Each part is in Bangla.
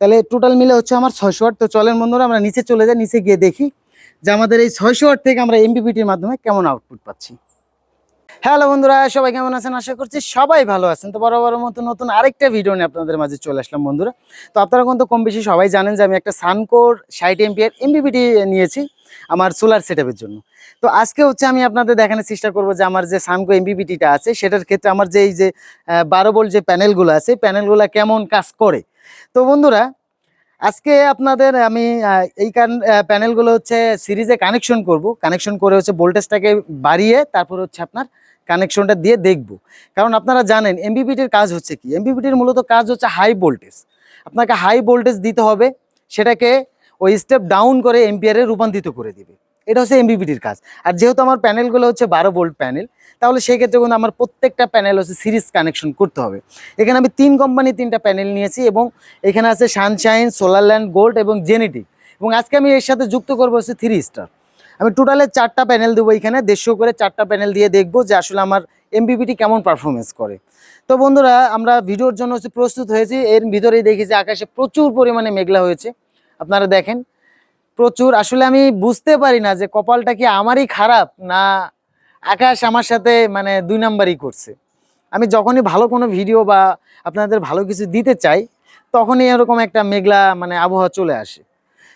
তাহলে টোটাল মিলে হচ্ছে আমার ছয়শো ওয়াট তো চলেন বন্ধুরা, আমরা নিচে চলে যাই, নিচে গিয়ে দেখি যে আমাদের এই ছয়শো ওয়াট থেকে আমরা এমবিপিটির মাধ্যমে কেমন আউটপুট পাচ্ছি। হ্যালো বন্ধুরা, সবাই কেমন আছেন? আশা করছি সবাই ভালো আছেন। তো বড় মতো নতুন আরেকটা ভিডিও নিয়ে আপনাদের মাঝে চলে আসলাম বন্ধুরা। তো আপনারা কিন্তু কম বেশি সবাই জানেন যে আমি একটা সানকোর ষাট এমপিয়ার এমবিপিটি নিয়েছি আমার সোলার সেটআপের জন্য। তো আজকে হচ্ছে আমি আপনাদের দেখানোর চেষ্টা করব যে আমার যে সানকো এমবিপিটিটা আছে, সেটার ক্ষেত্রে আমার যে এই যে বারো বোল্ট যে প্যানেলগুলো আছে প্যানেলগুলো কেমন কাজ করে তো বন্ধুরা, আজকে আপনাদের আমি এই প্যানেলগুলো হচ্ছে সিরিজে কানেকশন করব। কানেকশন করে হচ্ছে ভোল্টেজটাকে বাড়িয়ে তারপর হচ্ছে আপনার কানেকশনটা দিয়ে দেখব। কারণ আপনারা জানেন এমবিপিটির কাজ হচ্ছে কি? এমবিপিটির মূলত কাজ হচ্ছে হাই ভোল্টেজ আপনাকে হাই ভোল্টেজ দিতে হবে, সেটাকে ওই স্টেপ ডাউন করে এম্পিয়ারে রূপান্তরিত করে দিবে। এটা হচ্ছে এমবিপিটির কাজ। আর যেহেতু আমার প্যানেলগুলো হচ্ছে বারো ভোল্ট প্যানেল, তাহলে সেই ক্ষেত্রে কিন্তু আমার প্রত্যেকটা প্যানেল হচ্ছে সিরিজ কানেকশন করতে হবে। এখানে আমি তিন কোম্পানি তিনটা প্যানেল নিয়েছি এবং এখানে আছে সানশাইন, সোলারল্যান্ড, গোল্ড এবং জেনেটিক। এবং আজকে আমি এর সাথে যুক্ত করব হচ্ছে থ্রি স্টার। আমি টোটালে চারটা প্যানেল দেবো এখানে, দেড়শো করে চারটা প্যানেল দিয়ে দেখব যে আসলে আমার এমবিপিটি কেমন পারফরমেন্স করে। তো বন্ধুরা, আমরা ভিডিওর জন্য হচ্ছে প্রস্তুত হয়েছি। এর ভিতরেই দেখেছি আকাশে প্রচুর পরিমাণে মেঘলা হয়েছে। আপনারা দেখেন প্রচুর। আসলে আমি বুঝতে পারি না যে কপালটা কি আমারই খারাপ না আকাশ আমার সাথে মানে দুই নাম্বারই করছে। আমি যখনই ভালো কোনো ভিডিও বা আপনাদের ভালো কিছু দিতে চাই, তখনই এরকম একটা মেঘলা মানে আবহাওয়া চলে আসে।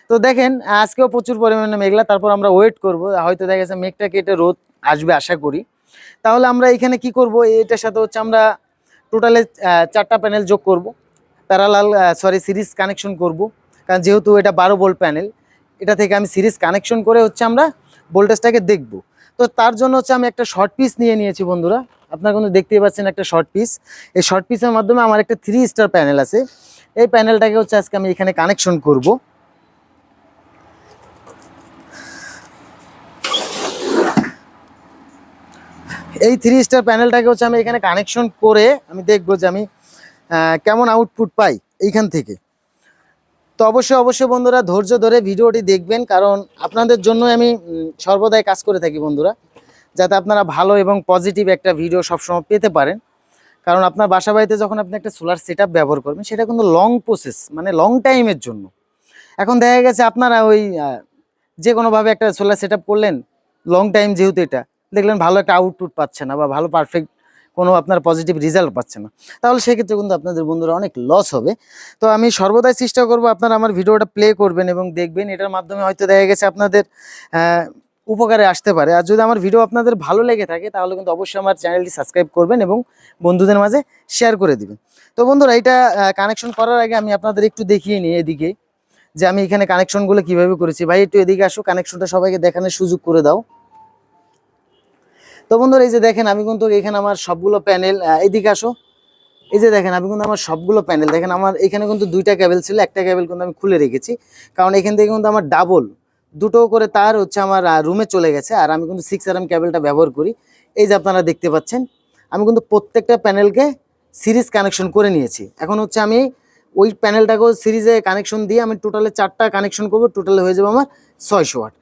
তো দেখেন, আজকেও প্রচুর পরিমাণে মেঘলা, তারপর আমরা ওয়েট করব। হয়তো দেখা গেছে মেঘটা কেটে রোদ আসবে, আশা করি। তাহলে আমরা এখানে কি করব? এটার সাথে হচ্ছে আমরা টোটালে চারটা প্যানেল যোগ করব। প্যারালাল সরি সিরিজ কানেকশন করব। কারণ যেহেতু এটা বারো ভোল্ট প্যানেল এটা থেকে আমি সিরিজ কানেকশন করে হচ্ছে আমরা ভোল্টেজটাকে দেখব। তো তার জন্য হচ্ছে আমি একটা শর্ট পিস নিয়ে নিয়েছি বন্ধুরা। আপনারা কিন্তু দেখতেই পাচ্ছেন একটা শর্ট পিস এই শর্ট পিসের মাধ্যমে আমার একটা থ্রি স্টার প্যানেল আছে। এই প্যানেলটাকে হচ্ছে আজকে আমি এখানে কানেকশন করব। এই থ্রি স্টার প্যানেলটাকে হচ্ছে আমি এখানে কানেকশন করে আমি দেখব যে আমি কেমন আউটপুট পাই এইখান থেকে। তো অবশ্যই অবশ্যই বন্ধুরা ধৈর্য ধরে ভিডিওটি দেখবেন, কারণ আপনাদের জন্য আমি সর্বদাই কাজ করে থাকি বন্ধুরা, যাতে আপনারা ভালো এবং পজিটিভ একটা ভিডিও সবসময় পেতে পারেন। কারণ আপনার বাসা বাড়িতে যখন আপনি একটা সোলার সেট ব্যবহার করবেন, সেটা কিন্তু লং প্রসেস মানে লং টাইমের জন্য। এখন দেখা গেছে আপনারা ওই যে কোনোভাবে একটা সোলার সেট করলেন লং টাইম যেহেতু এটা, দেখলেন ভালো একটা আউটপুট পাচ্ছে না বা ভালো পারফেক্ট কোনো আপনার পজিটিভ রেজাল্ট পাচ্ছে না। তাহলে সেক্ষেত্রে কিন্তু আপনাদের বন্ধুরা অনেক লস হবে। তো আমি সর্বদাই চেষ্টা করব আপনারা আমার ভিডিওটা প্লে করবেন এবং দেখবেন, এটার মাধ্যমে হয়তো দেখা গেছে আপনাদের উপকারে আসতে পারে। আর যদি আমার ভিডিও আপনাদের ভালো লেগে থাকে, তাহলে কিন্তু অবশ্যই আমার চ্যানেলটি সাবস্ক্রাইব করবেন এবং বন্ধুদের মাঝে শেয়ার করে দিবেন। তো বন্ধুরা, এটা কানেকশন করার আগে আমি আপনাদের একটু দেখিয়ে নিই এদিকে, যে আমি এখানে কানেকশনগুলো কীভাবে করেছি। ভাই, একটু এদিকে আসো কানেকশনটা সবাইকে দেখানোর সুযোগ করে দাও। তো বন্ধুরা, এই যে দেখেন, আমি কিন্তু এখানে আমার সবগুলো প্যানেল এদিকে আসো। এই যে দেখেন, আমি কিন্তু আমার সবগুলো প্যানেল, দেখেন, আমার এখানে কিন্তু দুইটা ক্যাবেল ছিল, একটা ক্যাবেল কিন্তু আমি খুলে রেখেছি। কারণ এখান থেকে কিন্তু আমার ডাবল, দুটো করে তার হচ্ছে আমার রুমে চলে গেছে, আর আমি কিন্তু সিক্স আর ক্যাবেলটা ব্যবহার করি। এই যে আপনারা দেখতে পাচ্ছেন, আমি কিন্তু প্রত্যেকটা প্যানেলকে সিরিজ কানেকশন করে নিয়েছি। এখন হচ্ছে আমি ওই প্যানেলটাকেও সিরিজে কানেকশন দিয়ে আমি টোটালে চারটা কানেকশন করব টোটালে হয়ে যাবে আমার ছয়শো ওয়াট।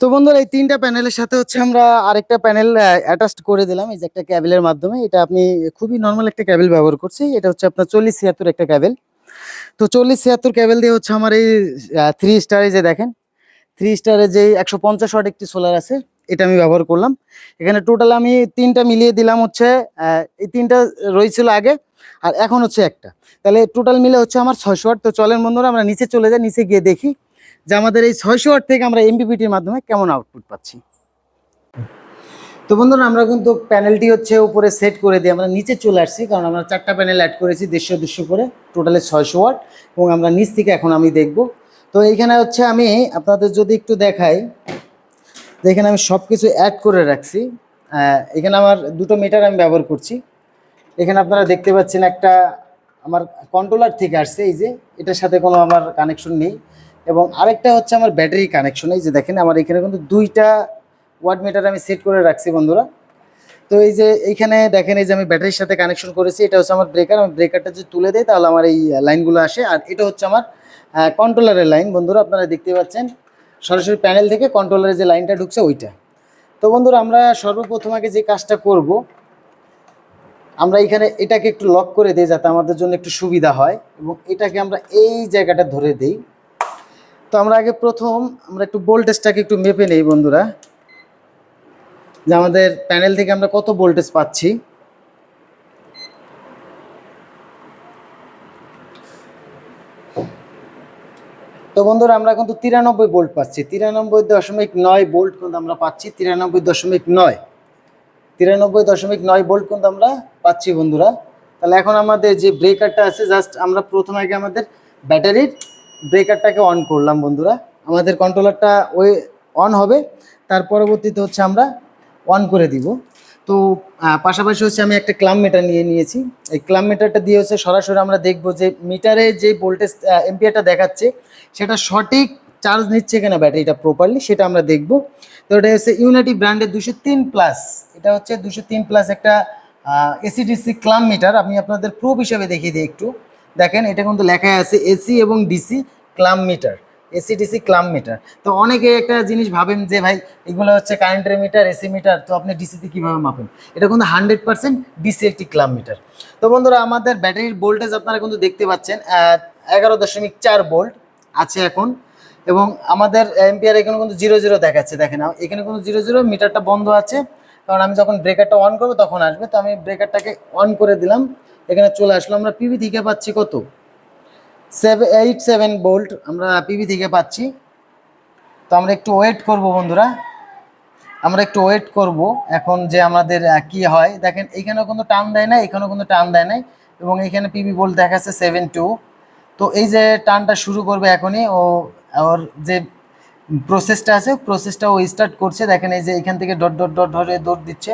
তো বন্ধুরা, এই তিনটা প্যানেলের সাথে হচ্ছে আমরা আরেকটা প্যানেল অ্যাটাচড করে দিলাম। এই যে একটা ক্যাবেলের মাধ্যমে, এটা আপনি খুবই নর্মাল একটা ক্যাবেল ব্যবহার করছি। এটা হচ্ছে আপনার চল্লিশ ছিয়াত্তর একটা ক্যাবেল তো চল্লিশ ছিয়াত্তর ক্যাবেল দিয়ে হচ্ছে আমার এই থ্রি স্টারে যে দেখেন থ্রি স্টারে যে একশো পঞ্চাশ ওয়াট একটি সোলার আছে, এটা আমি ব্যবহার করলাম। এখানে টোটাল আমি তিনটা মিলিয়ে দিলাম হচ্ছে এই তিনটা রয়েছিল আগে, আর এখন হচ্ছে একটা। তাহলে টোটাল মিলে হচ্ছে আমার ছয়শো ওয়াট তো চলেন বন্ধুরা, আমরা নিচে চলে যাই, নিচে গিয়ে দেখি। যে আমাদের এই ছয়শো ওয়াট থেকে আমরা এমবিপিটির মাধ্যমে কেমন আউটপুট পাচ্ছি? তো বন্ধুরা, আমরা কিন্তু প্যানেলটি হচ্ছে উপরে সেট করে দিয়ে আমরা নিচে চলে আসছি, কারণ আমরা চারটা প্যানেল অ্যাড করেছি দেড়শো দেড়শো করে টোটালে ছয়শো ওয়াট, এবং আমরা নিচ থেকে এখন আমি দেখব। তো এইখানে হচ্ছে আমি আপনাদের যদি একটু দেখাই এখানে আমি সব কিছু অ্যাড করে রাখছি। এখানে আমার দুটো মিটার আমি ব্যবহার করছি। এখানে আপনারা দেখতে পাচ্ছেন একটা আমার কন্ট্রোলার থেকে আসছে, এই যে, এটার সাথে কোনো আমার কানেকশন নেই। এবং আরেকটা হচ্ছে আমার ব্যাটারি কানেকশন এই যে দেখেন আমার এখানে কিন্তু দুইটা ওয়াট মিটার আমি সেট করে রাখছি বন্ধুরা। তো এই যে এইখানে দেখেন, এই যে আমি ব্যাটারির সাথে কানেকশন করেছি, এটা হচ্ছে আমার ব্রেকার আমি ব্রেকারটা যদি তুলে দেয় তাহলে আমার এই লাইনগুলো আসে। আর এটা হচ্ছে আমার কন্ট্রোলারের লাইন বন্ধুরা, আপনারা দেখতে পাচ্ছেন। সরাসরি প্যানেল থেকে কন্ট্রোলারের যে লাইনটা ঢুকছে, ওইটা। তো বন্ধুরা, আমরা সর্বপ্রথম আগে যে কাজটা করব, আমরা এখানে এটাকে একটু লক করে দিই যাতে আমাদের জন্য একটু সুবিধা হয়। এবং এটাকে আমরা এই জায়গাটা ধরে দিই। তো আমরা আগে প্রথম, আমরা একটু ভোল্টেজটাকে একটু মেপে নেই বন্ধুরা। যে আমাদের প্যানেল থেকে আমরা কত ভোল্টেজ পাচ্ছি। তো বন্ধুরা, আমরা কিন্তু তিরানব্বই বোল্ট পাচ্ছি। তিরানব্বই দশমিক নয় বোল্ট কিন্তু আমরা পাচ্ছি, তিরানব্বই দশমিক নয়। তিরানব্বই দশমিক নয় বোল্ট কিন্তু আমরা পাচ্ছি বন্ধুরা। তাহলে এখন আমাদের যে ব্রেকারটা আছে জাস্ট আমরা প্রথমে আগে আমাদের ব্যাটারির ব্রেকারটাকে অন করলাম বন্ধুরা। আমাদের কন্ট্রোলারটা ওই অন হবে, তার পরবর্তীতে হচ্ছে আমরা অন করে দিব। তো পাশাপাশি হচ্ছে আমি একটা ক্লাম মিটার নিয়ে নিয়েছি। এই ক্লাম মিটারটা দিয়ে হচ্ছে সরাসরি আমরা দেখব যে মিটারে যে ভোল্টেজ এম্পিয়ারটা দেখাচ্ছে, সেটা সঠিক চার্জ নিচ্ছে কিনা ব্যাটারিটা প্রপারলি সেটা আমরা দেখব। তো এটা হচ্ছে ইউনাইটি ব্র্যান্ডের দুশো তিন প্লাস এটা হচ্ছে দুশো তিন প্লাস একটা এসিডিসি ক্লাম মিটার আমি আপনাদের প্রুফ হিসেবে দেখিয়ে দিই একটু। দেখেন, এটা কিন্তু লেখা আছে এসি এবং DC clamp meter, AC, DC clamp meter. তো অনেকে একটা জিনিস ভাবেন যে, ভাই, এগুলো হচ্ছে কারেন্টের মিটার, এসি মিটার, তো আপনি ডিসিতে কীভাবে মাপেন? এটা কিন্তু হান্ড্রেড পার্সেন্ট ডিসি একটি ক্লাম মিটার। তো বন্ধুরা, আমাদের ব্যাটারির ভোল্টেজ আপনারা কিন্তু দেখতে পাচ্ছেন এগারো দশমিক চার ভোল্ট আছে এখন। এবং আমাদের এম্পিয়ার এখানে কিন্তু জিরো জিরো দেখাচ্ছে, দেখেন। এখানে কিন্তু জিরো জিরো, মিটারটা বন্ধ আছে। কারণ আমি যখন ব্রেকারটা অন করব, তখন আসবে। তো আমি ব্রেকারটাকে অন করে দিলাম। এখানে চলে আসলো, আমরা পিভি থেকে পাচ্ছি কত? সেভেন এইট সেভেন বোল্ট আমরা পিভি থেকে পাচ্ছি। তো আমরা একটু ওয়েট করব বন্ধুরা। আমরা একটু ওয়েট করব, এখন যে আমাদের কি হয়? দেখেন এইখানেও কিন্তু টান দেয় না এখানেও কিন্তু টান দেয় নাই, এবং এইখানে পিবি বোল্ট দেখাচ্ছে সেভেন টু তো এই যে টানটা শুরু করবে এখনই, ও, ওর যে প্রসেসটা আছে প্রসেসটা ও স্টার্ট করছে। দেখেন এই যে এখান থেকে ডট ডট ডট ধরে দৌড় দিচ্ছে।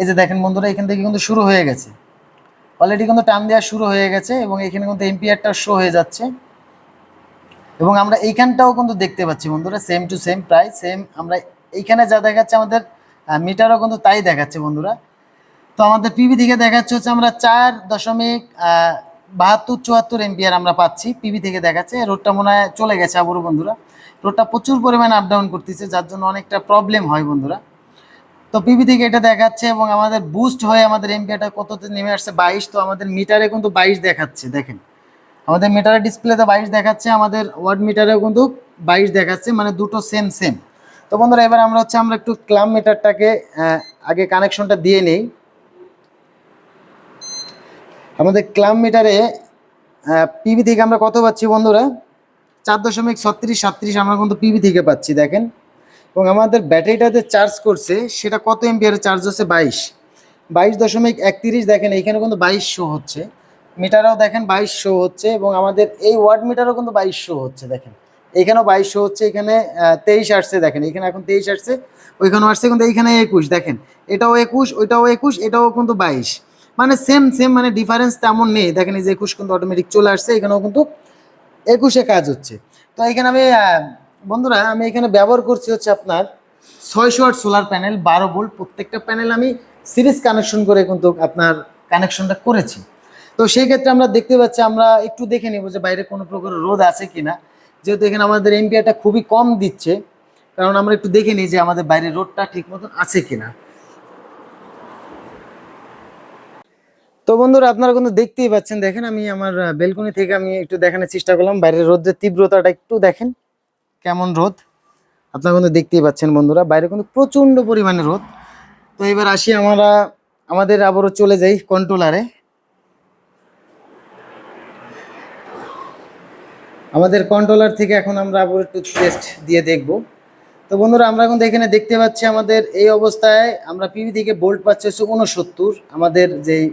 এই যে দেখেন বন্ধুরা, এখান থেকে কিন্তু শুরু হয়ে গেছে। অলরেডি কিন্তু টান দেওয়া শুরু হয়ে গেছে এবং এখানে কিন্তু এম্পিয়ারটা শো হয়ে যাচ্ছে। এবং আমরা এইখানটাও কিন্তু দেখতে পাচ্ছি বন্ধুরা সেম টু সেম প্রায় সেম আমরা এইখানে যা দেখাচ্ছে আমাদের মিটারও কিন্তু তাই দেখাচ্ছে বন্ধুরা। তো আমাদের পিভি থেকে দেখাচ্ছে হচ্ছে আমরা চার দশমিক বাহাত্তর চুয়াত্তর এম্পিয়ার আমরা পাচ্ছি পিভি থেকে দেখাচ্ছে। রোডটা মনে হয় চলে গেছে আবারও বন্ধুরা। রোডটা প্রচুর পরিমাণে আপ ডাউন করতেছে, যার জন্য অনেকটা প্রবলেম হয় বন্ধুরা। তো পিভি থেকে এটা দেখাচ্ছে এবং আমাদের বুস্ট হয়ে আমাদের এম্পিয়ারটা কততে নেমে আসছে? বাইশ, তো আমাদের মিটারে কিন্তু বাইশ দেখাচ্ছে, দেখেন। আমাদের মিটারের ডিসপ্লেতে বাইশ দেখাচ্ছে, আমাদের ওয়ার্ড মিটারেও কিন্তু বাইশ দেখাচ্ছে মানে দুটো সেম সেম তো বন্ধুরা, এবার আমরা হচ্ছে, আমরা একটু ক্লাম মিটারটাকে আগে কানেকশনটা দিয়ে নেই। আমাদের ক্লাম মিটারে পিভি থেকে আমরা কত পাচ্ছি বন্ধুরা? চার দশমিক ছত্রিশ সাতত্রিশ আমরা কিন্তু পিভি থেকে পাচ্ছি, দেখেন। এবং আমাদের ব্যাটারিটা যে চার্জ করছে, সেটা কত এমপিয়ারে চার্জ হচ্ছে বাইশ। বাইশ দশমিক একত্রিশ দেখেন, এইখানে কিন্তু বাইশ শো হচ্ছে। মিটারও দেখেন, বাইশ শো হচ্ছে এবং আমাদের এই ওয়ার্ড মিটারও কিন্তু বাইশ শো হচ্ছে, দেখেন। এইখানেও বাইশ শো হচ্ছে, এখানে তেইশ আসছে, দেখেন। এখানে এখন তেইশ আসছে, ওইখানেও আসছে, কিন্তু এইখানে একুশ, দেখেন। এটাও একুশ, ওইটাও একুশ, এটাও কিন্তু বাইশ। মানে সেম সেম মানে ডিফারেন্স তেমন নেই। দেখেন, এই যে একুশ কিন্তু অটোমেটিক চলে আসছে, এখানেও কিন্তু একুশে কাজ হচ্ছে। তো এখানে আমি বন্ধুরা, আমি এখানে ব্যবহার করছি হচ্ছে আপনার ছয়শো আট সোলার প্যানেল বারো ভোল্ট প্রত্যেকটা প্যানেল আমি সিরিজ কানেকশন করে কিন্তু আপনার কানেকশনটা করেছি। তো সেই ক্ষেত্রে আমরা দেখতে পাচ্ছি, আমরা একটু দেখে নিব যে বাইরে কোনো প্রকার রোদ আছে কি না যেহেতু এখানে আমাদের এমপিআরটা খুবই কম দিচ্ছে, কারণ আমরা একটু দেখে নিই যে আমাদের বাইরে রোদটা ঠিক মতন আছে কিনা। তো বন্ধুরা, আপনারা কিন্তু দেখতেই পাচ্ছেন, দেখেন আমি আমার বেলকনি থেকে আমি একটু দেখানোর চেষ্টা করলাম, বাইরের রোদের তীব্রতাটা একটু দেখেন। কেমন রোদ? আপনারা কিন্তু দেখতেই পাচ্ছেন বন্ধুরা, বাইরে কিন্তু প্রচণ্ড পরিমাণে রোদ। তো এবার আসি আমরা, আমাদের আবারও চলে যাই কন্ট্রোলারে আমাদের কন্ট্রোলার থেকে এখন আমরা আবার একটু টেস্ট দিয়ে দেখব। তো বন্ধুরা, আমরা এখন এখানে দেখতে পাচ্ছি আমাদের এই অবস্থায় আমরা পিভি থেকে বোল্ট পাচ্ছি হচ্ছে উনসত্তর আমাদের যেই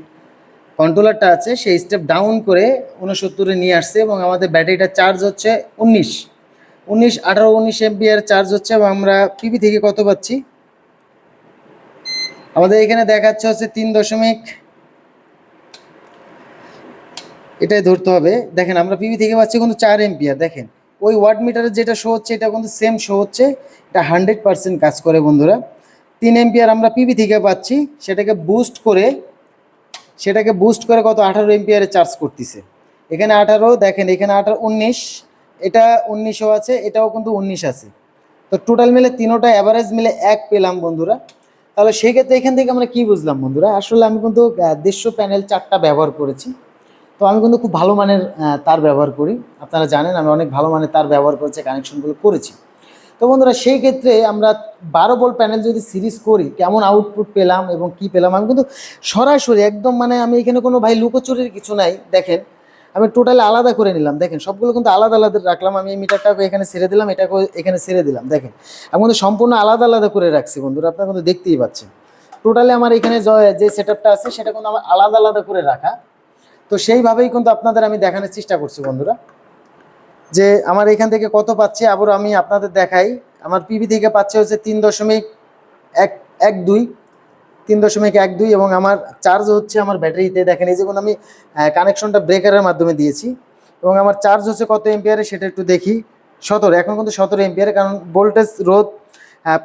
কন্ট্রোলারটা আছে, সেই স্টেপ ডাউন করে উনসত্তরে নিয়ে আসছে এবং আমাদের ব্যাটারিটা চার্জ হচ্ছে উনিশ। উনিশ, আঠারো, উনিশ এমপিআর চার্জ হচ্ছে এবং আমরা পিভি থেকে কত পাচ্ছি? আমাদের এখানে দেখাচ্ছে হচ্ছে তিন দশমিক, এটাই ধরতে হবে। দেখেন, আমরা পিভি থেকে পাচ্ছি কিন্তু চার এমপিআর দেখেন। ওই ওয়াট মিটারে যেটা শো হচ্ছে, এটা কিন্তু সেম শো হচ্ছে। এটা হান্ড্রেড পার্সেন্ট কাজ করে বন্ধুরা। তিন এমপিআর আমরা পিভি থেকে পাচ্ছি, সেটাকে বুস্ট করে, সেটাকে বুস্ট করে কত? আঠারো এমপিআরে চার্জ করতেছে। এখানে আঠারো, দেখেন, এখানে আঠারো, উনিশ। এটা উনিশও আছে, এটাও কিন্তু উনিশ আছে। তো টোটাল মিলে তিনোটা অ্যাভারেজ মিলে এক পেলাম বন্ধুরা। তাহলে সেক্ষেত্রে এখান থেকে আমরা কি বুঝলাম বন্ধুরা? আসলে আমি কিন্তু দেড়শো প্যানেল চারটা ব্যবহার করেছি। তো আমি কিন্তু খুব ভালো মানের তার ব্যবহার করি। আপনারা জানেন, আমি অনেক ভালো মানের তার ব্যবহার করেছি কানেকশনগুলো করেছি। তো বন্ধুরা সেই ক্ষেত্রে আমরা বারো বল প্যানেল যদি সিরিজ করি, কেমন আউটপুট পেলাম এবং কি পেলাম, আমি কিন্তু সরাসরি একদম মানে আমি এখানে কোনো ভাই লুকোচুরির কিছু নাই, দেখেন। আমি টোটালি আলাদা করে নিলাম। দেখেন, সবগুলো কিন্তু আলাদা আলাদা রাখলাম। আমি এই মিটারটাকে এখানে ছেড়ে দিলাম এটাকে এখানে ছেড়ে দিলাম। দেখেন, আমি কিন্তু সম্পূর্ণ আলাদা আলাদা করে রাখছি বন্ধুরা, আপনারা কিন্তু দেখতেই পাচ্ছেন। টোটালি আমার এখানে যে সেট আছে, সেটা কিন্তু আমার আলাদা আলাদা করে রাখা। তো সেইভাবেই কিন্তু আপনাদের আমি দেখানোর চেষ্টা করছি বন্ধুরা। যে আমার এখান থেকে কত পাচ্ছে, আবার আমি আপনাদের দেখাই। আমার পিবি থেকে পাচ্ছে হচ্ছে তিন দশমিক এক এক দুই। তিন দশমিক এক দুই এবং আমার চার্জ হচ্ছে আমার ব্যাটারিতে। দেখেন এই যে কোনো আমি কানেকশনটা ব্রেকারের মাধ্যমে দিয়েছি এবং আমার চার্জ হচ্ছে কত এম্পিয়ারে সেটা একটু দেখি। সতেরো, এখন কিন্তু সতেরো এম্পিয়ারে কারণ ভোল্টেজ রোধ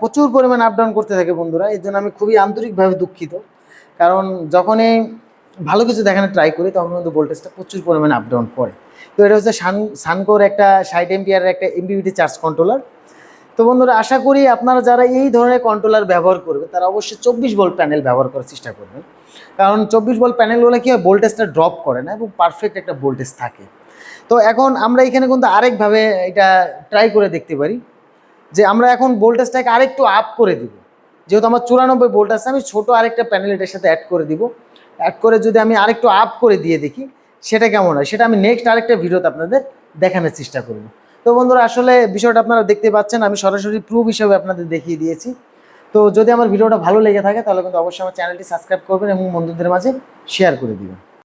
প্রচুর পরিমাণ আপ ডাউন করতে থাকে বন্ধুরা এই জন্য আমি খুবই আন্তরিকভাবে দুঃখিত। কারণ যখনই ভালো কিছু দেখানো ট্রাই করি, তখন কিন্তু ভোল্টেজটা প্রচুর পরিমাণে আপ ডাউন করে। তো এটা হচ্ছে সান, সানকোর একটা ষাট এম্পিয়ারের একটা এমপিভিটি চার্জ কন্ট্রোলার তো বন্ধুরা, আশা করি আপনারা যারা এই ধরনের কন্ট্রোলার ব্যবহার করবে, তারা অবশ্যই চব্বিশ ভোল্ট প্যানেল ব্যবহার করার চেষ্টা করবেন। কারণ চব্বিশ ভোল্ট প্যানেলগুলো কি হয় ভোল্টেজটা ড্রপ করে না এবং পারফেক্ট একটা ভোল্টেজ থাকে। তো এখন আমরা এখানে কিন্তু আরেকভাবে এটা ট্রাই করে দেখতে পারি, যে আমরা এখন ভোল্টেজটাকে আরেকটু আপ করে দিব। যেহেতু আমার চুরানব্বই ভোল্ট আছে, আমি ছোটো আরেকটা প্যানেল এটার সাথে অ্যাড করে দিব। অ্যাড করে যদি আমি আরেকটু আপ করে দিয়ে দেখি, সেটা কেমন হয়? সেটা আমি নেক্সট আরেকটা ভিডিওতে আপনাদের দেখানোর চেষ্টা করব। তো বন্ধুরা, আসলে বিষয়টা আপনারা দেখতে পাচ্ছেন, আমি সরাসরি প্রুফ হিসেবে আপনাদের দেখিয়ে দিয়েছি। তো যদি আমার ভিডিওটা ভালো লেগে থাকে, তাহলে কিন্তু অবশ্যই আমার চ্যানেলটি সাবস্ক্রাইব করবেন এবং বন্ধুদের মাঝে শেয়ার করে দিবেন।